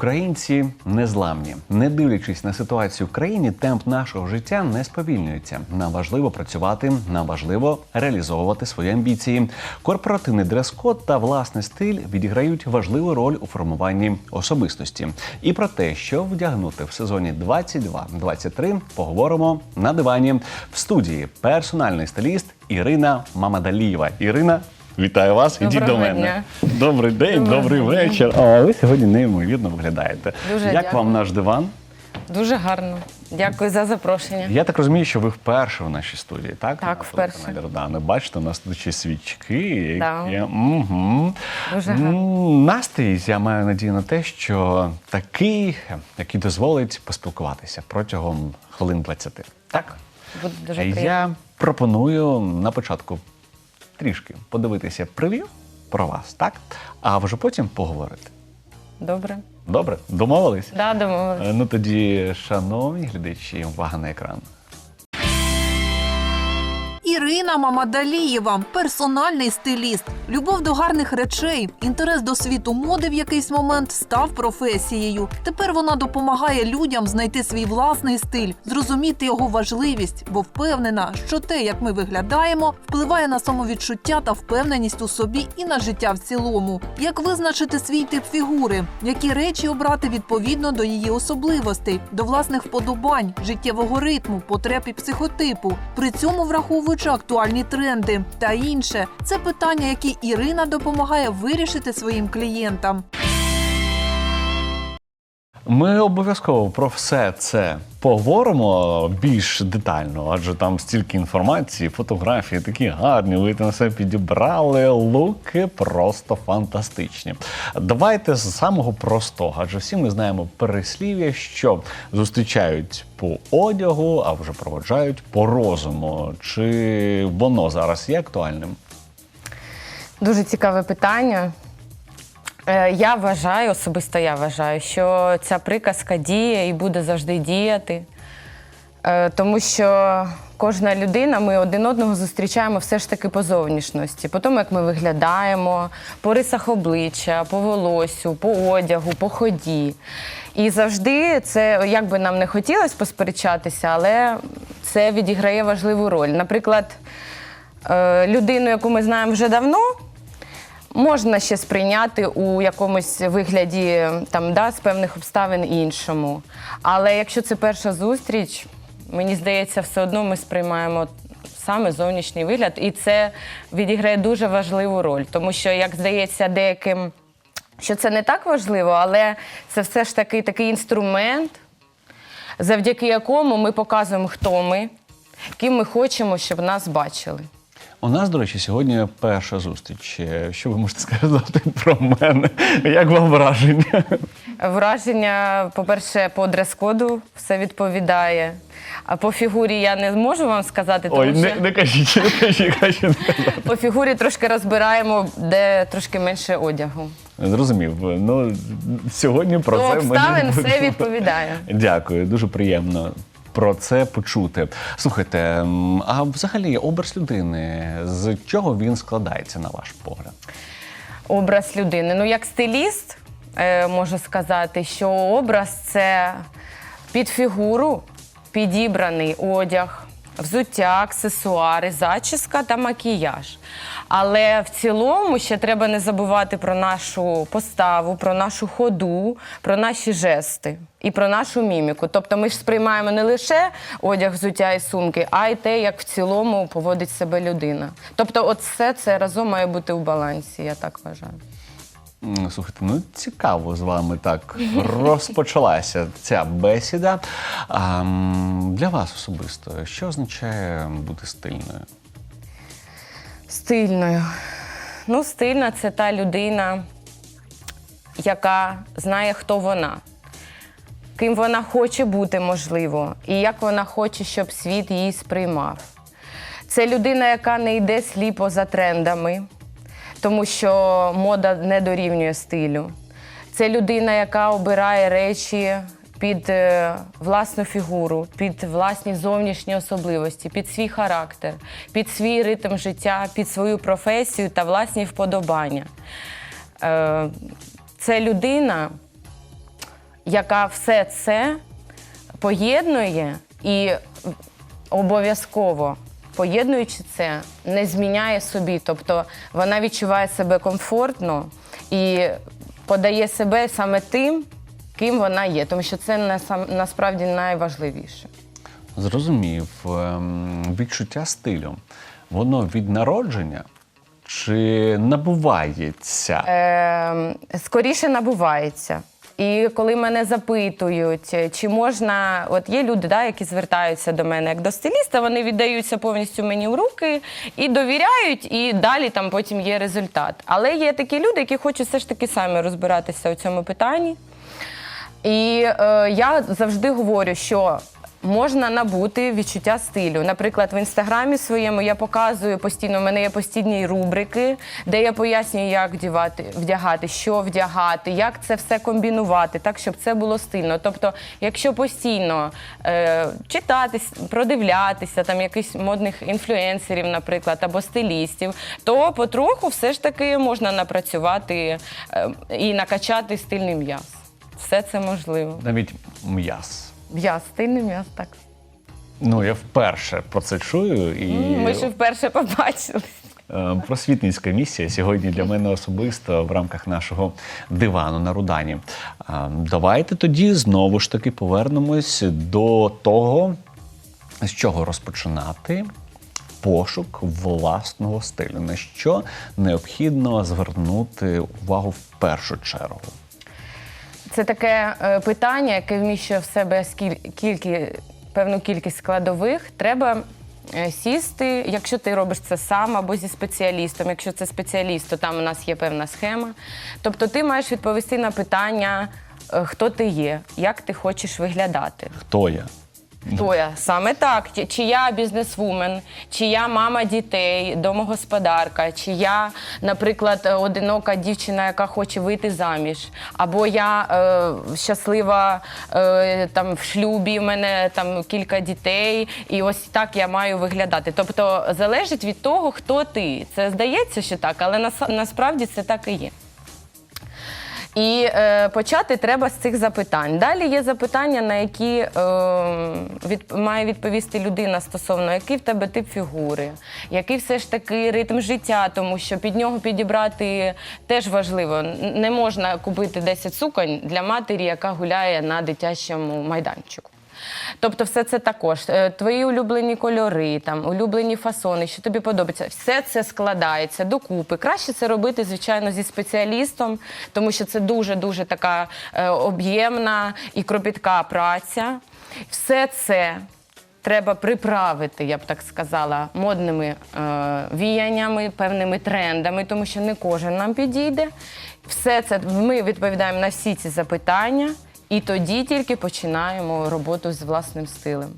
Українці незламні. Не дивлячись на ситуацію в країні, темп нашого життя не сповільнюється. Нам важливо працювати, нам важливо реалізовувати свої амбіції. Корпоративний дрес-код та власний стиль відіграють важливу роль у формуванні особистості. І про те, що вдягнути в сезоні 22-23, поговоримо на дивані в студії. Персональний стиліст Ірина Мамадалієва. Ірина. Вітаю вас, ідіть до мене. дня. Добрий день, Доброго добрий дня. вечір. А ви сьогодні неймовірно виглядаєте. Дуже Як дякую. вам наш диван? Дуже гарно. Дякую за запрошення. Я так розумію, що ви вперше в нашій студії, так? Так, вперше. Родани. Бачите, у нас тут ще свічки. Да. Які... Угу. Дуже гарно. Настрій, я маю надію на те, що такий, який дозволить поспілкуватися протягом хвилин 20. Так? Буде дуже приємно. Я пропоную на початку трішки подивитися прев'ю про вас, так? А вже потім поговорити. Добре. Добре, домовились? Да, домовились. Е, Ну тоді, шановні глядачі, увага на екран. Ірина Мамадалієва персональний стиліст, любов до гарних речей, інтерес до світу моди в якийсь момент став професією. Тепер вона допомагає людям знайти свій власний стиль, зрозуміти його важливість, бо впевнена, що те, як ми виглядаємо, впливає на самовідчуття та впевненість у собі і на життя в цілому. Як визначити свій тип фігури, які речі обрати відповідно до її особливостей, до власних вподобань, життєвого ритму, потреб і психотипу, при цьому враховуючи актуальні тренди та інше. Це питання, які Ірина допомагає вирішити своїм клієнтам. Ми обов'язково про все це поговоримо більш детально, адже там стільки інформації, фотографії такі гарні. Ви на все підібрали. Луки просто фантастичні. Давайте з самого простого, адже всі ми знаємо переслів'я, що зустрічають по одягу, а вже проводжають по розуму. Чи воно зараз є актуальним? Дуже цікаве питання. Е, Я вважаю, особисто я вважаю, що ця приказка діє і буде завжди діяти. Е, Тому що кожна людина, ми один одного зустрічаємо все ж таки по зовнішності, по тому, як ми виглядаємо, по рисах обличчя, по волосю, по одягу, по ході. І завжди це, як би нам не хотілося посперечатися, але це відіграє важливу роль. Наприклад, е, людину, яку ми знаємо вже давно, можна ще сприйняти у якомусь вигляді там, да, з певних обставин іншому. Але якщо це перша зустріч, мені здається, все одно ми сприймаємо саме зовнішній вигляд, і це відіграє дуже важливу роль, тому що, як здається, деяким, що це не так важливо, але це все ж таки такий інструмент, завдяки якому ми показуємо, хто ми, ким ми хочемо, щоб нас бачили. У нас, до речі, сьогодні перша зустріч. Е, Що ви можете сказати про мене? Як вам враження? Враження, по-перше, по дрес-коду все відповідає. А по фігурі я не можу вам сказати, тому Ой, що не, не кажіть, не кажіть, краще не казати. по фігурі трошки розбираємо, де трошки менше одягу. Зрозумів. Ну сьогодні про До це обставин мені все буде- відповідає. Дякую, дуже приємно. Про це почути. Слухайте, а взагалі образ людини, з чого він складається, на ваш погляд? Образ людини. Ну, як стиліст, е, можу сказати, що образ це під фігуру підібраний одяг, взуття, аксесуари, зачіска та макіяж. Але в цілому ще треба не забувати про нашу поставу, про нашу ходу, про наші жести і про нашу міміку. Тобто ми ж сприймаємо не лише одяг, взуття і сумки, а й те, як в цілому поводить себе людина. Тобто, от все це разом має бути у балансі, я так вважаю. Слухайте, ну цікаво з вами так розпочалася ця бесіда. А, для вас особисто, що означає бути стильною? Стильною. Ну, стильна це та людина, яка знає, хто вона, ким вона хоче бути, можливо, і як вона хоче, щоб світ її сприймав. Це людина, яка не йде сліпо за трендами, тому що мода не дорівнює стилю. Це людина, яка обирає речі під е, власну фігуру, під власні зовнішні особливості, під свій характер, під свій ритм життя, під свою професію та власні вподобання. Е, Це людина, яка все це поєднує і обов'язково поєднуючи це, не зміняє собі. Тобто вона відчуває себе комфортно і подає себе саме тим, ким вона є, тому що це насам- насправді найважливіше. Зрозумів, Ем, відчуття стилю. Воно від народження чи набувається? Е, скоріше набувається. І коли мене запитують, чи можна, от є люди, да, які звертаються до мене як до стиліста, вони віддаються повністю мені в руки і довіряють, і далі там потім є результат. Але є такі люди, які хочуть все ж таки самі розбиратися у цьому питанні. І е, я завжди говорю, що можна набути відчуття стилю. Наприклад, в інстаграмі своєму я показую постійно, у мене є постійні рубрики, де я пояснюю, як вдягати, вдягати, що вдягати, як це все комбінувати, так щоб це було стильно. Тобто, якщо постійно е, читати, продивлятися там якихось модних інфлюенсерів, наприклад, або стилістів, то потроху все ж таки можна напрацювати е, і накачати стильний м'яз. Все це можливо. Навіть м'яс. М'яз, стильний м'яз, так. Ну, я вперше про це чую. І Ми ще вперше побачили. Е, Просвітницька місія сьогодні для мене особисто в рамках нашого дивану на Рудані. Давайте тоді знову ж таки повернемось до того, з чого розпочинати пошук власного стилю. На що необхідно звернути увагу в першу чергу. Це таке е, питання, яке вміщує в себе скіль- певну кількість складових. Треба е, сісти, якщо ти робиш це сам або зі спеціалістом. Якщо це спеціаліст, то там у нас є певна схема. Тобто ти маєш відповісти на питання, е, хто ти є, як ти хочеш виглядати. Хто я? Хто? Саме так. Чи, я бізнесвумен, чи я мама дітей, домогосподарка, чи я, наприклад, е, одинока дівчина, яка хоче вийти заміж, або я е, щаслива е, там в шлюбі, в мене там кілька дітей, і ось так я маю виглядати. Тобто залежить від того, хто ти. Це здається, що так, але нас, насправді це так і є. І е, почати треба з цих запитань. Далі є запитання, на які е, від, має відповісти людина стосовно, який в тебе тип фігури, який все ж таки ритм життя, тому що під нього підібрати теж важливо. Не можна купити 10 суконь для матері, яка гуляє на дитячому майданчику. Тобто, все це також Е, твої улюблені кольори, там улюблені фасони, що тобі подобається, все це складається докупи. Краще це робити, звичайно, зі спеціалістом, тому що це дуже дуже така е, об'ємна і кропітка праця. Все це. Треба приправити, я б так сказала, модними е, віяннями, певними трендами, тому що не кожен нам підійде. Все це ми відповідаємо на всі ці запитання, і тоді тільки починаємо роботу з власним стилем.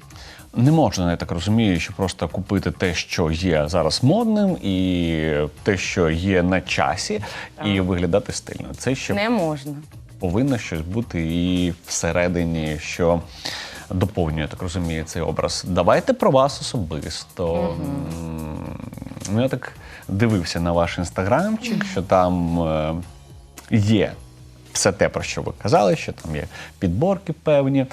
Не можна, я так розумію, що просто купити те, що є зараз модним, і те, що є на часі, і виглядати стильно. Це ще Не можна. повинно щось бути і всередині, що доповнює, так розумію, цей образ. Давайте про вас особисто. М, Ну, я так дивився на ваш інстаграмчик, що там е, є все те, про що ви казали, що там є підборки певні.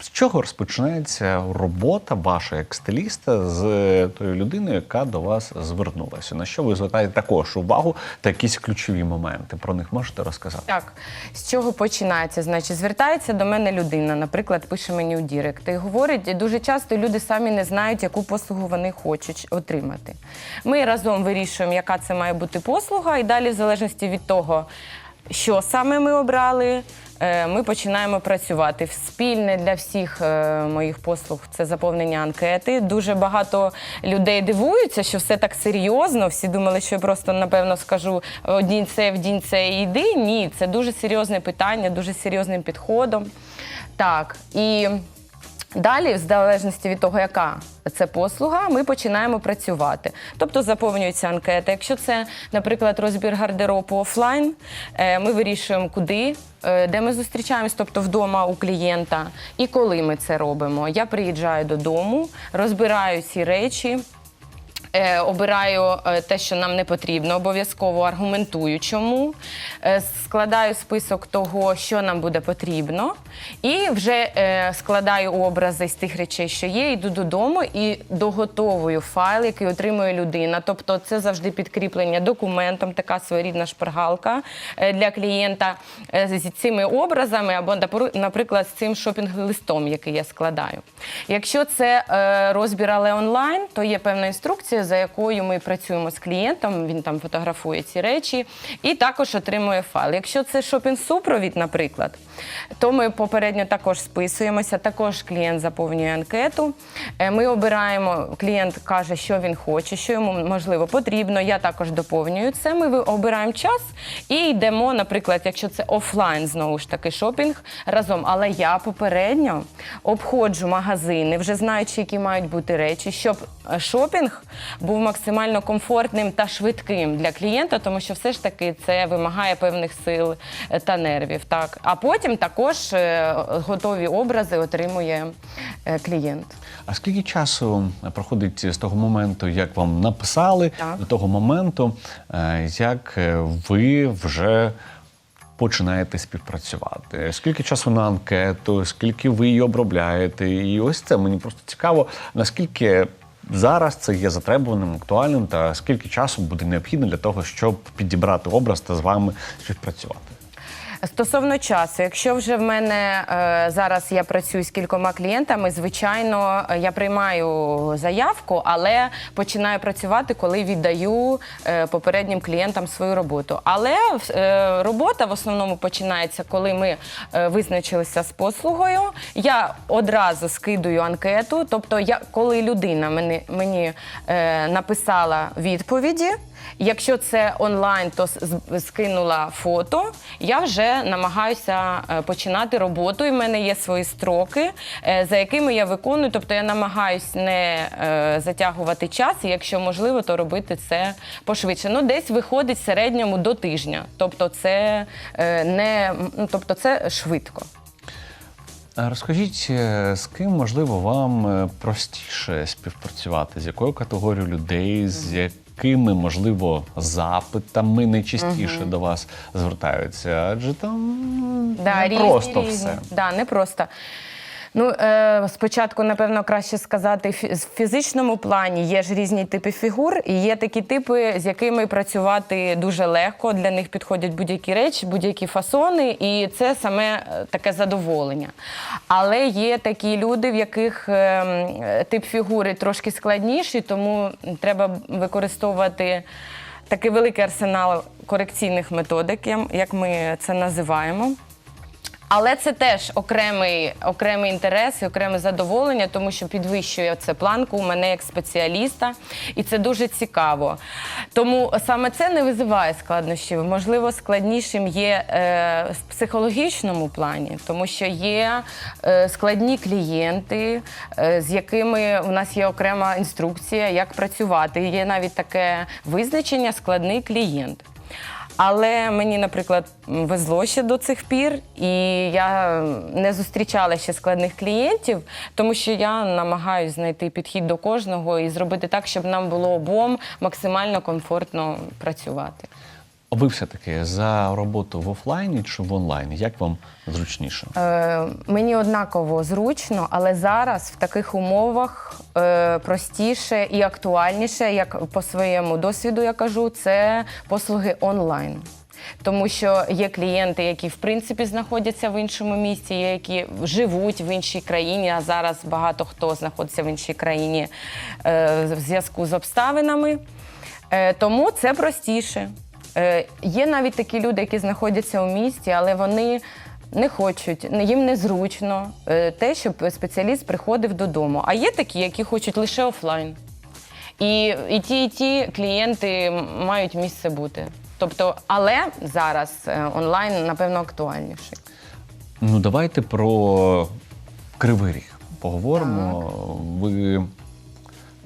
З чого розпочинається робота ваша як стиліста з тою людиною, яка до вас звернулася? На що ви звертаєте також увагу та якісь ключові моменти? Про них можете розказати? Так, з чого починається? Значить, звертається до мене людина, наприклад, пише мені у Дірект і говорить, дуже часто люди самі не знають, яку послугу вони хочуть отримати. Ми разом вирішуємо, яка це має бути послуга, і далі, в залежності від того, що саме ми обрали. е, Ми починаємо працювати спільне для всіх е, моїх послуг. Це заповнення анкети. Дуже багато людей дивуються, що все так серйозно. Всі думали, що я просто напевно скажу одінь це, вдінь це і йди. Ні, це дуже серйозне питання, дуже серйозним підходом. Так і. Далі, в залежності від того, яка це послуга, ми починаємо працювати. Тобто заповнюється анкета. Якщо це, наприклад, розбір гардеробу офлайн, е, ми вирішуємо, куди, е, де ми зустрічаємось, тобто вдома у клієнта, і коли ми це робимо. Я приїжджаю додому, розбираю ці речі. Е, обираю е, те, що нам не потрібно, обов'язково аргументую, чому Е, складаю список того, що нам буде потрібно, і вже складаю образи з тих речей, що є, йду додому і доготовую файл, який отримує людина. Тобто, це завжди підкріплення документом, така своєрідна шпаргалка для клієнта з цими образами, або наприклад, з цим шопінг-листом, який я складаю. Якщо це розбір, але онлайн, то є певна інструкція, за якою ми працюємо з клієнтом. Він там фотографує ці речі і також отримує файл. Якщо це шопінг-супровід, наприклад, то ми попередньо також списуємося. Також клієнт заповнює анкету. Е, Ми обираємо, клієнт каже, що він хоче, що йому можливо потрібно. Я також доповнюю це. Ми обираємо час і йдемо, наприклад, якщо це офлайн, знову ж таки, шопінг разом. Але я попередньо обходжу магазини, вже знаючи, які мають бути речі, щоб е, шопінг був максимально комфортним та швидким для клієнта, тому що все ж таки це вимагає певних сил е, та нервів. Так, а потім також е, готові образи отримує е, клієнт. А скільки часу проходить з того моменту, як вам написали, Так. до того моменту, як ви вже починаєте співпрацювати? Скільки часу на анкету, скільки ви її обробляєте? І ось це мені просто цікаво, наскільки зараз це є затребуваним, актуальним, та скільки часу буде необхідно для того, щоб підібрати образ та з вами співпрацювати? Стосовно часу, якщо вже в мене е, зараз я працюю з кількома клієнтами, звичайно, е, я приймаю заявку, але починаю працювати, коли віддаю е, попереднім клієнтам свою роботу. Але е, робота в основному починається, коли ми е, визначилися з послугою. Я одразу скидую анкету. Тобто, я коли людина мені, мені е, написала відповіді. Якщо це онлайн, то скинула фото. Я вже намагаюся е, починати роботу. І в мене є свої строки, е, за якими я виконую. Тобто я намагаюсь не е, затягувати час, і якщо можливо, то робити це пошвидше. Ну, десь виходить в середньому до тижня. Тобто, це не ну, тобто це швидко. Розкажіть, з ким можливо вам простіше співпрацювати? З якою категорією людей, з якими можливо запитами найчастіше до вас звертаються? Адже там Да, не різні, просто різні. все. Да, не просто. Ну, е, спочатку, напевно, краще сказати, в фізичному плані є ж різні типи фігур, і є такі типи, з якими працювати дуже легко. Для них підходять будь-які речі, будь-які фасони, і це саме е, таке задоволення. Але є такі люди, в яких е, е, тип фігури трошки складніший, тому треба використовувати такий великий арсенал корекційних методик, як ми це називаємо. Але це теж окремий, окремий інтерес і окреме задоволення, тому що підвищує це планку у мене як спеціаліста, і це дуже цікаво. Тому саме це не визиває складнощів. Можливо, складнішим є е, в психологічному плані, тому що є е, складні клієнти, е, з якими у нас є окрема інструкція, як працювати. Є навіть таке визначення складний клієнт. Але мені, наприклад, везло ще до цих пір, і я не зустрічала ще складних клієнтів, тому що я намагаюся знайти підхід до кожного і зробити так, щоб нам було обом максимально комфортно працювати. А Ви все-таки за роботу в офлайні чи в онлайні? Як вам зручніше? Е, мені однаково зручно, але зараз в таких умовах е, простіше і актуальніше, як по своєму досвіду я кажу, це послуги онлайн. Тому що є клієнти, які в принципі знаходяться в іншому місті, є які живуть в іншій країні. А зараз багато хто знаходиться в іншій країні е, в зв'язку з обставинами. Е, тому це простіше. Е, є навіть такі люди, які знаходяться у місті, але вони не хочуть, їм незручно е, те, щоб спеціаліст приходив додому. А є такі, які хочуть лише офлайн. І, і ті, і ті клієнти мають місце бути. Тобто, але зараз е, онлайн, напевно, актуальніший. Ну, давайте про Кривий Ріг поговоримо. Ви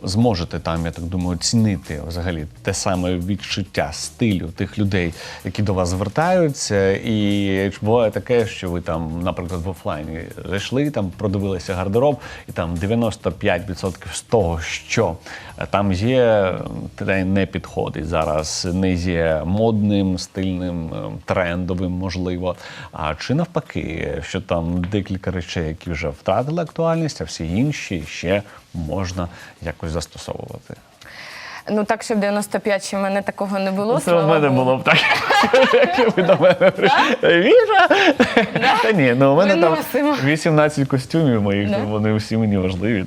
зможете там, я так думаю, оцінити взагалі те саме відчуття стилю тих людей, які до вас звертаються. І буває таке, що ви там, наприклад, в офлайні зайшли, там продивилися гардероб, і там 95% з того, що там є, не підходить зараз, не є модним, стильним, е, трендовим, можливо. А чи навпаки, що там декілька речей, які вже втратили актуальність, а всі інші ще можна якось застосовувати. Ну так, щоб 95 ще в мене такого не було. Це в мене було б так. Ви до мене прийшли. Віра! Та ні, ну у мене там 18 костюмів моїх, вони всі мені важливі.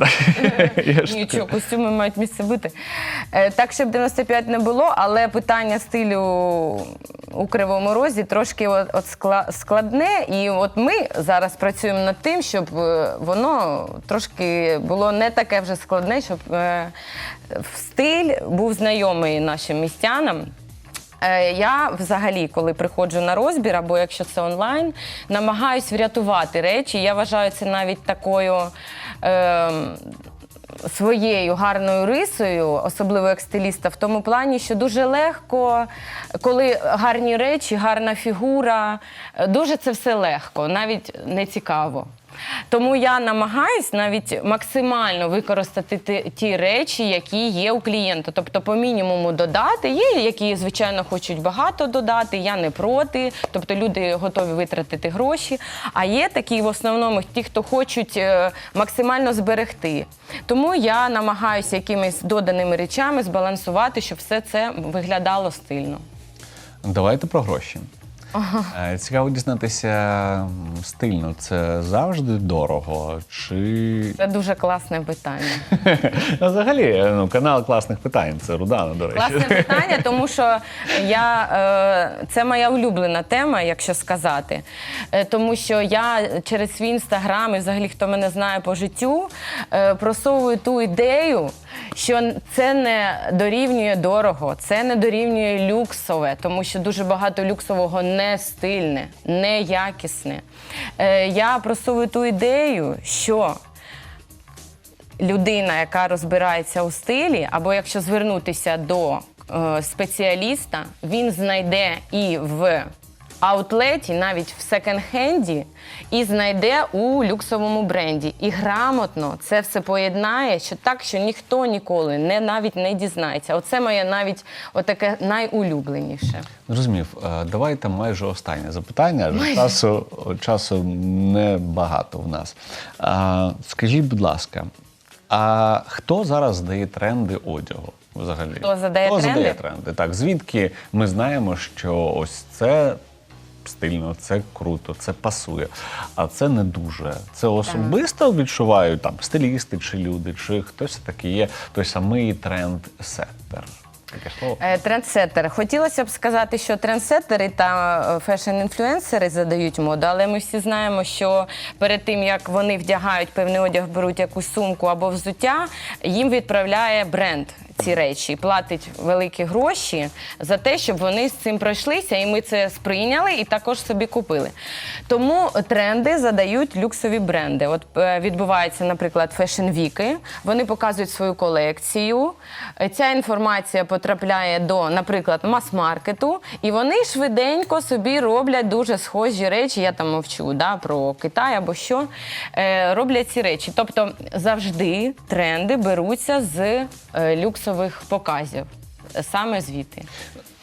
Нічого, костюми мають місце бути. Е, Так, щоб 95 не було, але питання стилю у Кривому Розі трошки от, складне. І от ми зараз працюємо над тим, щоб е, воно трошки було не таке вже складне, щоб е, стиль був знайомий нашим містянам. Е, Я взагалі, коли приходжу на розбір, або якщо це онлайн, намагаюсь врятувати речі. Я вважаю це навіть такою. Е, Своєю гарною рисою, особливо як стиліста, в тому плані, що дуже легко, коли гарні речі, гарна фігура, е, дуже це все легко, навіть не цікаво. Тому я намагаюсь навіть максимально використати ті, ті речі, які є у клієнта. Тобто по мінімуму додати. Є, які, звичайно, хочуть багато додати, я не проти. Тобто люди готові витратити гроші. А є такі в основному ті, хто хочуть е, максимально зберегти. Тому я намагаюся якимись доданими речами збалансувати, щоб все це виглядало стильно. Давайте про гроші. Е, Цікаво дізнатися стильно. Це завжди дорого? Чи Це дуже класне питання. Ну, взагалі ну, канал класних питань? Це Рудана, до речі. Класне питання, тому що я е, це моя улюблена тема, якщо сказати. Е, тому що я через свій інстаграм і взагалі хто мене знає по життю, е, просовую ту ідею, що це не дорівнює дорого, це не дорівнює люксове, тому що дуже багато люксового не стильне, не якісне. Е, я просовую ту ідею, що людина, яка розбирається у стилі, або якщо звернутися до е, спеціаліста, він знайде і в аутлеті, навіть в секонд-хенді, і знайде у люксовому бренді. І грамотно це все поєднає, що так, що ніхто ніколи не навіть не дізнається. Оце моє навіть отаке найулюбленіше. Зрозумів. Е, Давайте майже останнє запитання. адже Часу, часу небагато в нас. А, скажіть, будь ласка, а хто зараз здає тренди одягу? Взагалі, Хто задає хто тренди? задає тренди? Так, звідки ми знаємо, що ось це стильно, це круто, це пасує, а це не дуже. Це особисто відчувають там стилісти чи люди, чи хтось таки є той самий тренд-сеттер. Таке слово. Е, Трендсеттер. Хотілося б сказати, що трендсеттери та е, фешн-інфлюенсери задають моду, але ми всі знаємо, що перед тим як вони вдягають певний одяг, беруть якусь сумку або взуття, їм відправляє бренд. Ці речі платить великі гроші за те, щоб вони з цим пройшлися, і ми це сприйняли і також собі купили. Тому тренди задають люксові бренди. От е, відбуваються, наприклад, фешн-віки. Вони показують свою колекцію. Ця інформація потрапляє до, наприклад, мас-маркету, і вони швиденько собі роблять дуже схожі речі. Я там мовчу да, про Китай або що. Е, роблять ці речі. Тобто завжди тренди беруться з е, люксових показів. Саме звідти.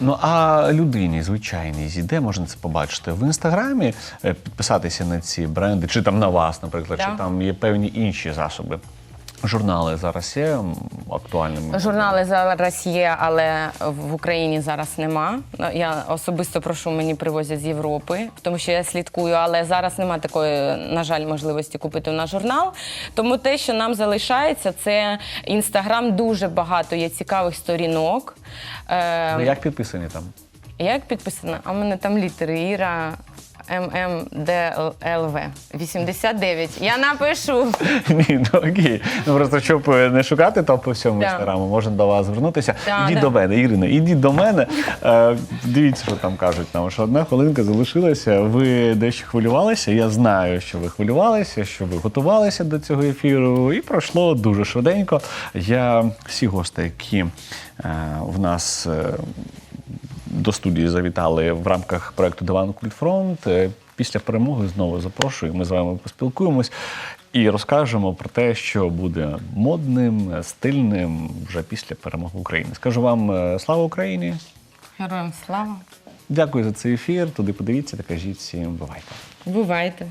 Ну а людині звичайній зійде, можна це побачити в інстаграмі, е, підписатися на ці бренди, чи там на вас, наприклад, Да. чи там є певні інші засоби. Журнали зараз є актуальними. Журнали зараз є, але в Україні зараз нема. Я особисто прошу, мені привозять з Європи, тому що я слідкую, але зараз нема такої, на жаль, можливості купити на журнал. Тому те, що нам залишається, це інстаграм. Дуже багато є цікавих сторінок. Ви як підписані там? Як підписана? А в мене там літери Іра. ММДЛВ 89. Я напишу. Ні, ну окей. Ну просто щоб е, не шукати то по всьому Да. інстаграму, можна до вас звернутися. Да, ідіть да. до мене, Ірина, ідіть до мене. Е, дивіться, що там кажуть нам, що одна хвилинка залишилася. Ви дещо хвилювалися. Я знаю, що ви хвилювалися, що ви готувалися до цього ефіру, і пройшло дуже швиденько. Я всі гості, які е, в нас. е, до студії завітали в рамках проекту Диван Культфронт. Е, Після перемоги знову запрошую. Ми з вами поспілкуємось і розкажемо про те, що буде модним, стильним вже після перемоги України. Скажу вам е, слава Україні! Героям слава. Дякую за цей ефір. Туди подивіться та кажіть всім бувайте. Бувайте.